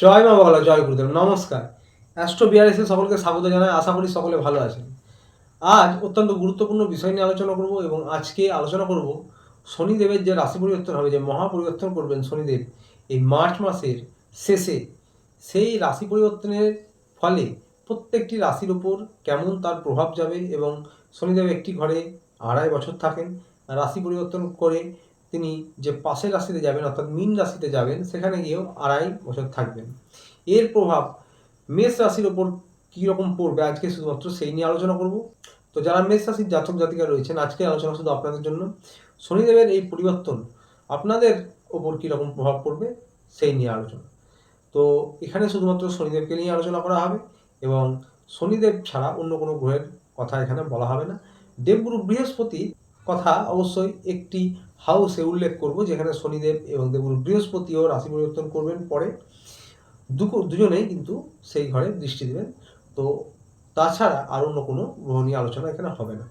জয় মা বাংলা, জয় গুরুদেব। নমস্কার। অ্যাস্ট্রো বিআরএসে সকলকে স্বাগত জানাই। আশা করি সকলে ভালো আছেন। আজ অত্যন্ত গুরুত্বপূর্ণ বিষয় নিয়ে আলোচনা করব এবং আজকে আলোচনা করব শনিদেবের যে রাশি পরিবর্তন হবে, যে মহা পরিবর্তন করবেন শনিদেব এই মার্চ মাসের শেষে, সেই রাশি পরিবর্তনের ফলে প্রত্যেকটি রাশির উপর কেমন তার প্রভাব যাবে এবং শনিদেব একটি ঘরে আড়াই বছর থাকেন। রাশি পরিবর্তন করে তিনি যে পাশের রাশিতে যাবেন, অর্থাৎ মিন রাশিতে যাবেন, সেখানে গিয়েও আড়াই বছর থাকবেন। এর প্রভাব মেষ রাশির ওপর কীরকম পড়বে আজকে শুধুমাত্র সেই নিয়ে আলোচনা করব। তো যারা মেষ রাশির জাতক জাতিকা রয়েছেন আজকে আলোচনা শুধু আপনাদের জন্য। শনিদেবের এই পরিবর্তন আপনাদের ওপর কীরকম প্রভাব পড়বে, সেই নিয়ে আলোচনা। তো এখানে শুধুমাত্র শনিদেবকে নিয়ে আলোচনা করা হবে এবং শনিদেব ছাড়া অন্য কোনো গ্রহের কথা এখানে বলা হবে না। দেবগুরু বৃহস্পতি কথা অবশ্যই একটি হাউসে উল্লেখ করব, যেখানে শনিদেব এবং দেবগুরু বৃহস্পতিও রাশি পরিবর্তন করবেন পরে। দুজনেই কিন্তু সেই ঘরে দৃষ্টি দেবেন। তো তাছাড়া আর অন্য কোনো গ্রহ নিয়ে আলোচনা এখানে হবে না।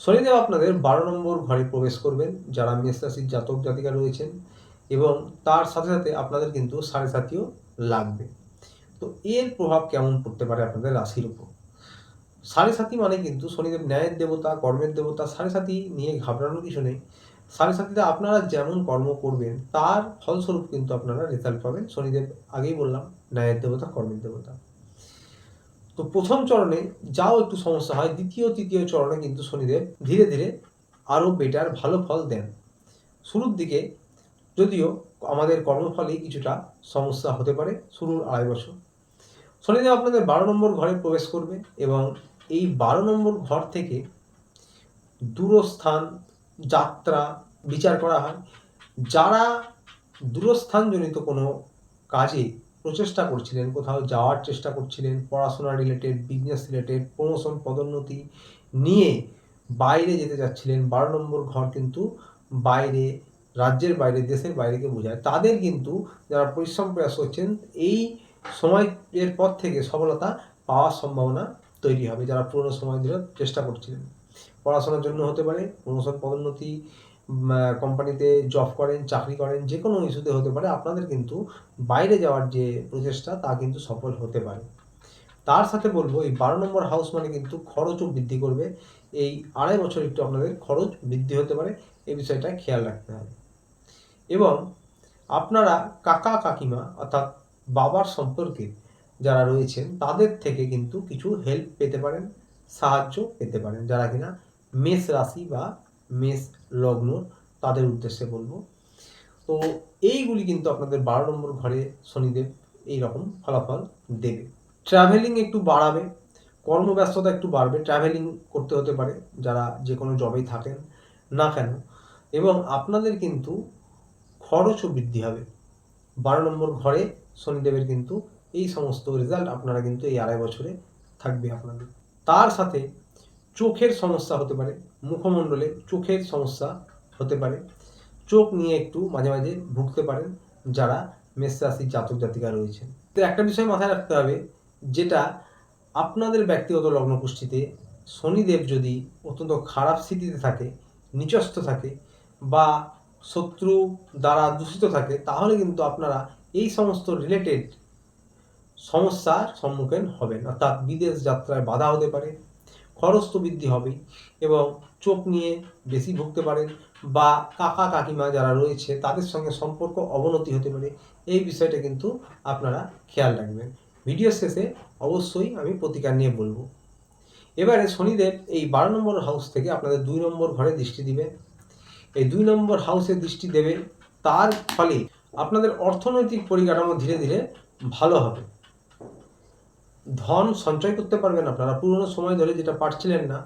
শনিদেব আপনাদের বারো নম্বর ঘরে প্রবেশ করবেন, যারা মেষ রাশির জাতক জাতিকা রয়েছেন এবং তার সাথে সাথে আপনাদের কিন্তু সাড়ে সাতিও লাগবে। তো এর প্রভাব কেমন পড়তে পারে আপনাদের রাশির উপর? সাড়ে সাথী মানে কিন্তু শনিদেব ন্যায়ের দেবতা, কর্মের দেবতা, সাড়ে সাথী নিয়ে ঘাবড়ানোর কিছু নেই। সাড়ে সাথীতে আপনারা যেমন কর্ম করবেন, তার ফলস্বরূপ কিন্তু আপনারা রেজাল্ট পাবেন। শনিদেব আগেই বললাম, ন্যায়ের দেবতা, কর্মের দেবতা। তো প্রথম চরণে যাও একটু সমস্যা হয়, দ্বিতীয়, তৃতীয় চরণে কিন্তু শনিদেব ধীরে ধীরে আরও বেটার, ভালো ফল দেন। শুরুর দিকে যদিও আমাদের কর্মফলে কিছুটা সমস্যা হতে পারে, শুরুর আড়াই বছর। শনিদেব আপনাদের বারো নম্বর ঘরে প্রবেশ করবে এবং এই বারো নম্বর ঘর থেকে দূরস্থান, যাত্রা, বিচার করা হয়। যারা দূরস্থানজনিত কোনো কাজে প্রচেষ্টা করছিলেন, কোথাও যাওয়ার চেষ্টা করছিলেন, পড়াশোনা রিলেটেড বিজনেস রিলেটেড প্রমোশন পদোন্নতি নিয়ে বাইরে যেতে যাচ্ছিলেন বারো নম্বর ঘর কিন্তু বাইরে, রাজ্যের বাইরে, দেশের বাইরেকে বোঝায়। তাদের কিন্তু যারা পরিশ্রম প্রয়াস করছেন, এই সময়ের পর থেকে সফলতা পাওয়ার সম্ভাবনা তৈরি হবে, যারা পুরনো সময় ধরে চেষ্টা করছিলেন। পড়াশোনার জন্য হতে পারে, প্রমোশন পদোন্নতি কোম্পানিতে জব করেন, চাকরি করেন, যে কোনো ইস্যুতে হতে পারে, আপনাদের কিন্তু বাইরে যাওয়ার যে প্রচেষ্টা, তা কিন্তু সফল হতে পারে। তার সাথে বলব, এই বারো নম্বর হাউস মানে কিন্তু খরচও বৃদ্ধি করবে। এই আড়াই বছর একটু আপনাদের খরচ বৃদ্ধি হতে পারে, এই বিষয়টা খেয়াল রাখতে হবে। এবং আপনারা কাকা কাকিমা, অর্থাৎ বাবার সম্পর্কে যারা রয়েছেন, তাদের থেকে কিন্তু কিছু হেল্প পেতে পারেন, সাহায্য পেতে পারেন। যারা কিনা মেষ রাশি বা মেষ লগ্ন, তাদের উদ্দেশ্যে বলব। তো এইগুলি কিন্তু আপনাদের বারো নম্বর ঘরে শনিদেব এই রকম ফলাফল দেবে। ট্রাভেলিং একটু বাড়াবে, কর্মব্যস্ততা একটু বাড়বে ট্রাভেলিং করতে হতে পারে, যারা যে কোনো জবেই থাকেন না কেন। এবং আপনাদের কিন্তু খরচও বৃদ্ধি হবে। বারো নম্বর ঘরে শনিদেবের কিন্তু এই সমস্ত রেজাল্ট আপনারা কিন্তু এই আড়াই বছরে থাকবে আপনাদের। তার সাথে চোখের সমস্যা হতে পারে, মুখমণ্ডলে চোখের সমস্যা হতে পারে। চোখ নিয়ে একটু মাঝে মাঝে ভুগতে পারেন যারা মেষ রাশির জাতক জাতিকা রয়েছেন। তো একটা বিষয় মাথায় রাখতে হবে, যেটা আপনাদের ব্যক্তিগত লগ্ন পুষ্টিতে শনিদেব যদি অত্যন্ত খারাপ স্থিতিতে থাকে, নিচস্থ থাকে বা শত্রু দ্বারা দূষিত থাকে, তাহলে কিন্তু আপনারা এই সমস্ত রিলেটেড সমস্যার সম্মুখীন হবেন। অর্থাৎ বিদেশ যাত্রায় বাধা হতে পারে, খরচ তো বৃদ্ধি হবেই এবং চোখ নিয়ে বেশি ভুগতে পারেন বা কাকা কাকিমা যারা রয়েছে তাদের সঙ্গে সম্পর্ক অবনতি হতে পারে। এই বিষয়টা কিন্তু আপনারা খেয়াল রাখবেন। ভিডিও শেষে অবশ্যই আমি প্রতিকার নিয়ে বলব। এবারে শনিদেব এই বারো নম্বর হাউস থেকে আপনাদের দুই নম্বর ঘরে দৃষ্টি দিবে এই দুই নম্বর হাউসে দৃষ্টি দেবে তার ফলে আপনাদের অর্থনৈতিক পরিকাঠামো ধীরে ধীরে ভালো হবে। ধন সঞ্চয় করতে পারবেন আপনারা। পুরনো সময় ধরে যেটা পারছিলেন না,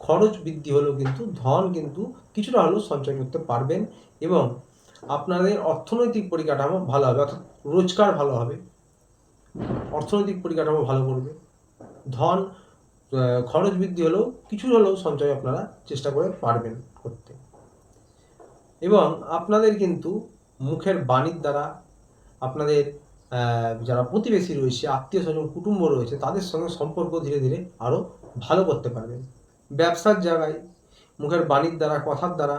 খরচ বৃদ্ধি হলেও কিন্তু ধন কিন্তু কিছুটা হলেও সঞ্চয় করতে পারবেন এবং আপনাদের অর্থনৈতিক পরিকাঠামো ভালো হবে, অর্থাৎ রোজগার ভালো হবে। অর্থনৈতিক পরিকাঠামো ভালো করবে। ধন খরচ বৃদ্ধি হলেও কিছু হলেও সঞ্চয় আপনারা চেষ্টা করে পারবেন করতে। এবং আপনাদের কিন্তু মুখের বাণীর দ্বারা আপনাদের যারা প্রতিবেশী রয়েছে, আত্মীয় স্বজন, কুটুম্ব রয়েছে, তাদের সঙ্গে সম্পর্ক ধীরে ধীরে আরও ভালো করতে পারবেন। ব্যবসার জায়গায় মুখের বাণীর দ্বারা, কথার দ্বারা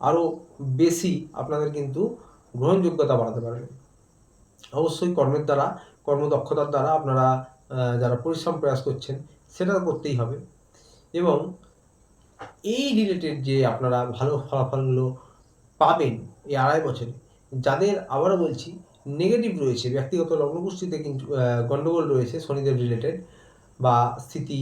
আরও বেশি আপনাদের কিন্তু গ্রহণযোগ্যতা বাড়াতে পারবেন। অবশ্যই কর্মের দ্বারা, কর্মদক্ষতার দ্বারা আপনারা যারা পরিশ্রম প্রয়াস করছেন, সেটা করতেই হবে। এবং এই রিলেটেড যে আপনারা ভালো ফলাফলগুলো পাবেন এই আড়াই বছরে, যাদের আবারও বলছি নেগেটিভ রয়েছে, ব্যক্তিগত লগ্নপুষ্টিতে কিন্তু গণ্ডগোল রয়েছে, শনিদেব রিলেটেড বা স্থিতি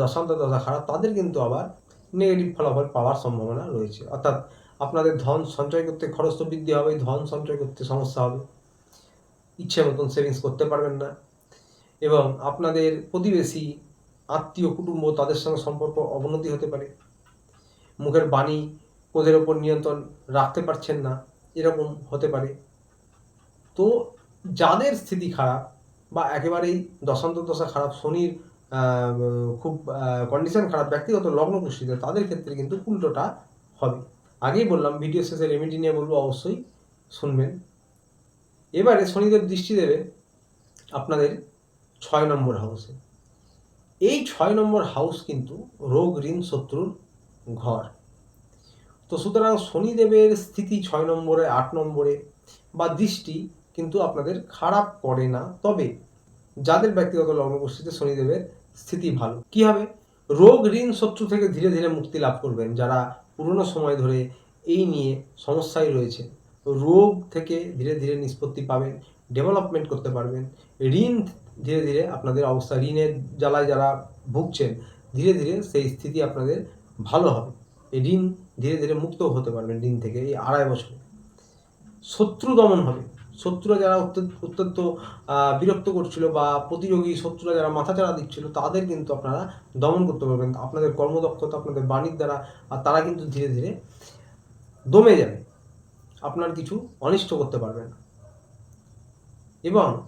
দশান্ত দশা খারাপ, তাদের কিন্তু আবার নেগেটিভ ফলাফল পাওয়ার সম্ভাবনা রয়েছে। অর্থাৎ আপনাদের ধন সঞ্চয় করতে খরচ তো বৃদ্ধি হবে, ধন সঞ্চয় করতে সমস্যা হবে। ইচ্ছে মতন সেভিংস করতে পারবেন না। এবং আপনাদের প্রতিবেশী, আত্মীয়, কুটুম্ব তাদের সঙ্গে সম্পর্ক অবনতি হতে পারে। মুখের বাণী ওদের ওপর নিয়ন্ত্রণ রাখতে পারছেন না, এরকম হতে পারে। তো যাদের স্থিতি খারাপ বা একেবারেই দশা খারাপ, শনির খুব কন্ডিশন খারাপ, ব্যক্তিগত লগ্ন পুষ্টিতে তাদের ক্ষেত্রে কিন্তু উল্টোটা হবে। আগেই বললাম ভিডিও শেষে রেমেডি নিয়ে বলব, অবশ্যই শুনবেন। এবারে শনিদেব দৃষ্টি দেবে আপনাদের ছয় নম্বর হাউসে এই ছয় নম্বর হাউস কিন্তু রোগ, ঋণ, শত্রুর ঘর। তো সুতরাং শনিদেবের স্থিতি ছয় নম্বরে, আট নম্বরে বা দৃষ্টি কিন্তু আপনাদের খারাপ করে না। তবে যাদের ব্যক্তিগত লগ্নগোষ্ঠীতে শনিদেবের স্থিতি ভালো, কি হবে? রোগ, ঋণ, শত্রু থেকে ধীরে ধীরে মুক্তি লাভ করবেন যারা পুরনো সময় ধরে এই নিয়ে সমস্যায় রয়েছে। রোগ থেকে ধীরে ধীরে নিষ্পত্তি পাবেন, ডেভেলপমেন্ট করতে পারবেন। ঋণ ধীরে ধীরে আপনাদের অবস্থা, ঋণের জ্বালায় যারা ভুগছেন, ধীরে ধীরে সেই স্থিতি আপনাদের ভালো হবে। ঋণ ধীরে ধীরে মুক্ত হতে পারবেন ঋণ থেকে এই আড়াই বছরে। শত্রু দমন হবে। শত্রুরা যারা অত্যন্ত বিরক্ত করছিল বা প্রতিযোগী শত্রুরা যারা মাথাচাড়া দিচ্ছিল, তাদের কিন্তু আপনারা দমন করতে পারবেন। আপনাদের কর্মদক্ষতা, আপনাদের বাণীর দ্বারা, আর তারা কিন্তু ধীরে ধীরে দমে যাবে। আপনার কিছু অনিষ্ট করতে পারবেন এবং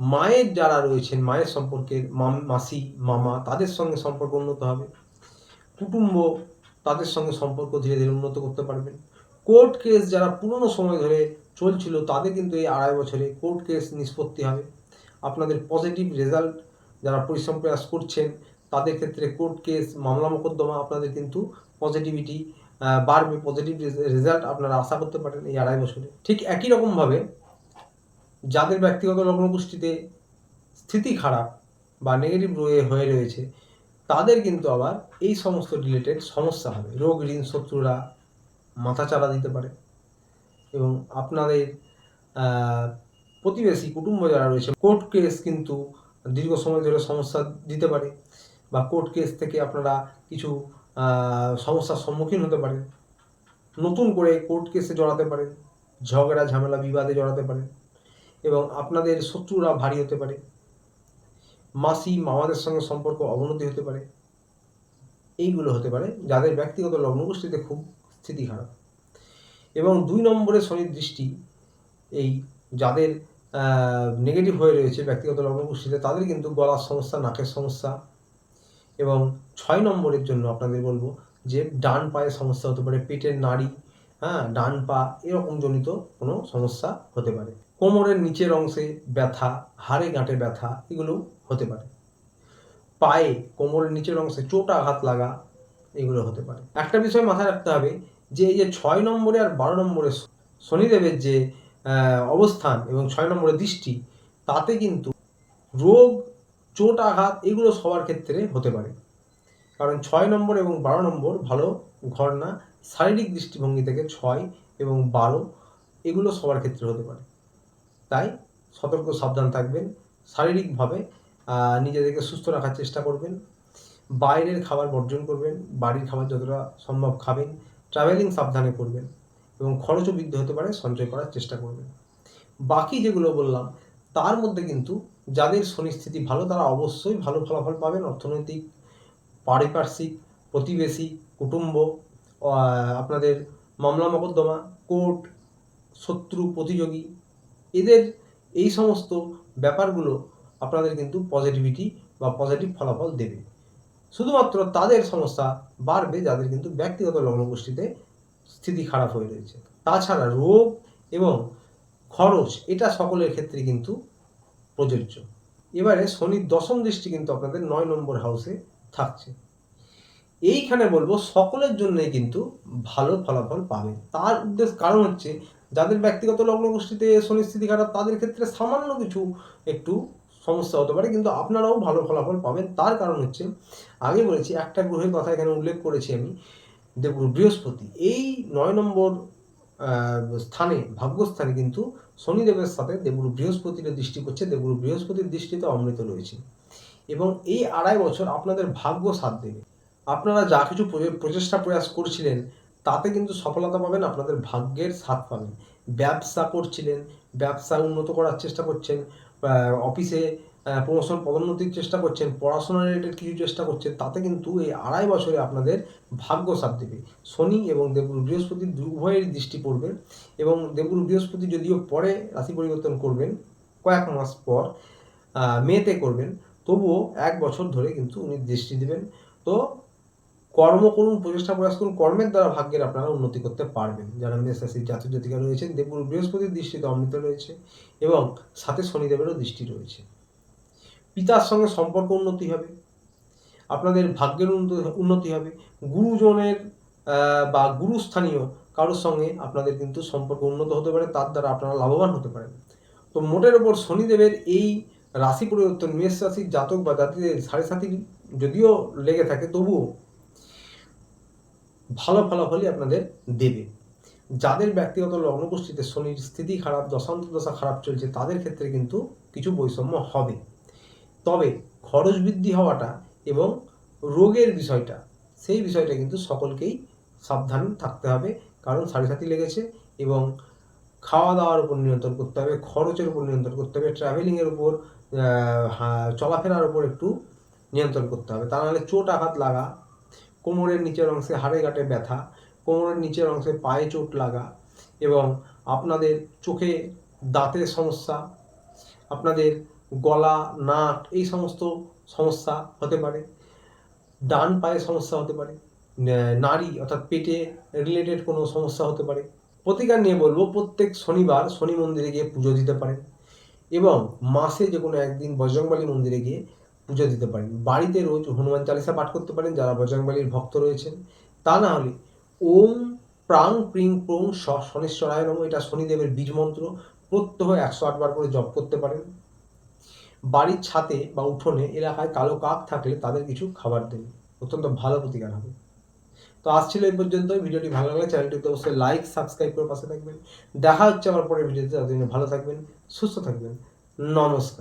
মায়ের যারা রয়েছেন, মায়ের সম্পর্কের মাম- মাসি, মামা, তাদের সঙ্গে সম্পর্ক উন্নত হবে। কুটুম্ব তাদের সঙ্গে সম্পর্ক ধীরে ধীরে উন্নত করতে পারবেন। কোর্ট কেস যারা পুরনো সময় ধরে চলছিল তাদের কিন্তু এই আড়াই বছরে কোর্ট কেস নিষ্পত্তি হবে। আপনাদের পজিটিভ রেজাল্ট যারা পরিশ্রম প্রয়াস করছেন, তাদের ক্ষেত্রে কোর্ট কেস মামলা মোকদ্দমা, আপনাদের কিন্তু পজিটিভিটি বাড়বে। পজিটিভ রেজাল্ট আপনারা আশা করতে পারেন এই আড়াই বছরে। ঠিক একই রকমভাবে যাদের ব্যক্তিগত লগ্নপুষ্টিতে স্থিতি খারাপ বা নেগেটিভ রয়ে, হয়ে রয়েছে, তাদের কিন্তু আবার এই সমস্ত রিলেটেড সমস্যা হবে। রোগ, ঋণ, শত্রুরা মাথা চারা দিতে পারে। এবং আপনাদের প্রতিবেশী, কুটুম্ব যারা রয়েছে কোর্ট কেস কিন্তু দীর্ঘ সময় ধরে সমস্যা দিতে পারে বা কোর্ট কেস থেকে আপনারা কিছু সমস্যার সম্মুখীন হতে পারেন। নতুন করে কোর্ট কেসে জড়াতে পারেন, ঝগড়া, ঝামেলা, বিবাদে জড়াতে পারেন এবং আপনাদের শত্রুরা ভারী হতে পারে। মাসি, মামাদের সঙ্গে সম্পর্ক অবনতি হতে পারে। এইগুলো হতে পারে যাদের ব্যক্তিগত লগ্নগোষ্ঠীতে খুব স্থিতি খারাপ এবং দুই নম্বরে শনির দৃষ্টি এই যাদের নেগেটিভ হয়ে রয়েছে ব্যক্তিগত লগ্নগোষ্ঠীতে, তাদের কিন্তু গলার সমস্যা, নাকের সমস্যা। এবং ছয় নম্বরের জন্য আপনাদের বলব যে ডান পায়ে সমস্যা হতে পারে, পেটের নাড়ি হ্যাঁ ডান পা এরকম জনিত কোনো সমস্যা হতে পারে। কোমরের নিচের অংশে ব্যথা, হাড়ে গাঁটে ব্যথা এগুলো হতে পারে। পায়ে কোমরের নিচের অংশে চোট আঘাত লাগা এগুলো হতে পারে। একটা বিষয় মাথায় রাখতে হবে যে এই যে ছয় নম্বরে আর বারো নম্বরে শনিদেবের যে অবস্থান এবং ছয় নম্বরে দৃষ্টি, তাতে কিন্তু রোগ, চোট, আঘাত এগুলো সবার ক্ষেত্রে হতে পারে। কারণ ছয় নম্বর এবং বারো নম্বর ভালো ঘর না, শারীরিক দৃষ্টিভঙ্গি থেকে ছয় এবং বারো এগুলো সবার ক্ষেত্রে হতে পারে। তাই সতর্ক, সাবধান থাকবেন, শারীরিকভাবে নিজেদেরকে সুস্থ রাখার চেষ্টা করবেন, বাইরের খাবার বর্জন করবেন, বাড়ির খাবার যতটা সম্ভব খাবেন ট্রাভেলিং সাবধানে করবেন এবং খরচও বৃদ্ধি হতে পারে, সঞ্চয় করার চেষ্টা করবেন। বাকি যেগুলো বললাম, তার মধ্যে কিন্তু যাদের শনি স্থিতি ভালো, তারা অবশ্যই ভালো ফলাফল পাবেন। অর্থনৈতিক, পারিপার্শ্বিক, প্রতিবেশী, কুটুম্ব আপনাদের মামলা মোকদ্দমা, কোর্ট, শত্রু, প্রতিযোগী, এদের এই সমস্ত ব্যাপারগুলো আপনাদের কিন্তু পজিটিভিটি বা পজিটিভ ফলাফল দেবে। শুধুমাত্র তাদের সমস্যা বাড়বে যাদের কিন্তু ব্যক্তিগত লগ্নগোষ্ঠীতে স্থিতি খারাপ হয়ে রয়েছে। তাছাড়া রোগ এবং খরচ, এটা সকলের ক্ষেত্রে কিন্তু প্রযোজ্য। এবারে শনির দশম দৃষ্টি কিন্তু আপনাদের নয় নম্বর হাউসে থাকছে। এইখানে বলব, সকলের জন্যই কিন্তু ভালো ফলাফল পাবে তার উদ্দেশ্য, কারণ হচ্ছে, যাদের ব্যক্তিগত লগ্ন গোষ্ঠীতে শনির স্থিতি খারাপ, তাদের ক্ষেত্রে সামান্য কিছু একটু সমস্যা হতে পারে, কিন্তু আপনারাও ভালো ফলাফল পাবেন। তার কারণ হচ্ছে, আগে বলেছি, একটা গ্রহের কথা এখানে উল্লেখ করেছি আমি দেবগুরু বৃহস্পতি, এই নয় নম্বর স্থানে, ভাগ্যস্থানে কিন্তু শনিদেবের সাথে দেবগুরু বৃহস্পতির দৃষ্টি করছে, দেবগুরু বৃহস্পতির দৃষ্টিতে অমৃত রয়েছে। এবং এই আড়াই বছর আপনাদের ভাগ্য সাথ দেবে। আপনারা যা কিছু প্রচে- প্রচেষ্টা প্রয়াস করছিলেন, তাতে কিন্তু সফলতা পাবেন, আপনাদের ভাগ্যের সাথ পাবেন। ব্যবসা করছিলেন, ব্যবসা উন্নত করার চেষ্টা করছেন অফিসে প্রমোশন পদোন্নতির চেষ্টা করছেন, পড়াশোনা রিলেটেড কিছু চেষ্টা করছেন, তাতে কিন্তু এই আড়াই বছরে আপনাদের ভাগ্য সাথ দেবে। শনি এবং দেবগুরু বৃহস্পতি উভয়েরই দৃষ্টি পড়বে এবং দেবগুরু বৃহস্পতি যদিও পরে রাশি পরিবর্তন করবেন, কয়েক মাস পর মেতে করবেন, তবুও এক বছর ধরে কিন্তু উনি দৃষ্টি দেবেন। তো কর্ম করুন, প্রচেষ্টা প্রয়াস করুন, কর্মের দ্বারা ভাগ্যের আপনারা উন্নতি করতে পারবেন। যারা মেষ রাশির জাতক রয়েছেন, দেবগুরু বৃহস্পতির দৃষ্টিতে অমৃত রয়েছে এবং সাথে শনিদেবেরও দৃষ্টি রয়েছে। পিতার সঙ্গে সম্পর্ক উন্নতি হবে, আপনাদের ভাগ্যের উন্নত- হবে। গুরুজনের বা গুরুস্থানীয় কারোর সঙ্গে আপনাদের কিন্তু সম্পর্ক উন্নত হতে পারে, তার দ্বারা আপনারা লাভবান হতে পারেন। তো মোটের ওপর শনিদেবের এই রাশি পরিবর্তন মেষ রাশির জাতক বা জাতিদের সাড়ে সাথী যদিও লেগে থাকে, তবুও ভালো ফলাফলই আপনাদের দেবে। যাদের ব্যক্তিগত লগ্নগোষ্ঠীতে শনির স্থিতি খারাপ, দশান্ত দশা খারাপ চলছে, তাদের ক্ষেত্রে কিন্তু কিছু বৈষম্য হবে। তবে খরচ বৃদ্ধি হওয়াটা এবং রোগের বিষয়টা, সেই বিষয়টা কিন্তু সকলকেই সাবধান থাকতে হবে। কারণ সাড়ে সাথী লেগেছে এবং খাওয়া দাওয়ার উপর নিয়ন্ত্রণ করতে হবে, খরচের উপর নিয়ন্ত্রণ করতে হবে ট্রাভেলিংয়ের উপর চলাফেরার উপর একটু নিয়ন্ত্রণ করতে হবে। তা নাহলে চোট আঘাত লাগা কোমরের নিচের অংশে হাড়ে গাঁটে ব্যথা, কোমরের নিচের অংশে পায়ে চোট লাগা এবং আপনাদের চোখে দাঁতের সমস্যা, আপনাদের গলা, নাক এই সমস্ত সমস্যা হতে পারে, ডান পায়ে সমস্যা হতে পারে নারী অর্থাৎ পেটে রিলেটেড কোনো সমস্যা হতে পারে। প্রতিকার নিয়ে বলব, প্রত্যেক শনিবার শনি মন্দিরে গিয়ে পুজো দিতে পারেন এবং মাসে যে কোনো একদিন বজরংবলী মন্দিরে গিয়ে পুজো দিতে পারেন। বাড়িতে রোজ হনুমান চালিসা পাঠ করতে পারেন, যারা বজরংবলীর ভক্ত রয়েছেন। তা না হলে ওম প্রাং প্রিং প্রং স শনিশ্বরায় নম, এটা শনিদেবের বীজ মন্ত্র। প্রত্যহ একশো আটবার করে জপ করতে পারেন। বাড়ির ছাতে বা উঠোনে এলাকায় কালো কাক থাকলে তাদের কিছু খাবার দেন। অত্যন্ত ভালো প্রতিকার হবে। তো আসছিল এই পর্যন্ত ভিডিওটি ভালো লাগলে চ্যানেলটিতে অবশ্যই লাইক সাবস্ক্রাইব করে পাশে থাকবেন। দেখা হচ্ছে আমার পরের ভিডিওতে। ততদিনে ভালো থাকবেন, সুস্থ থাকবেন। নমস্কার।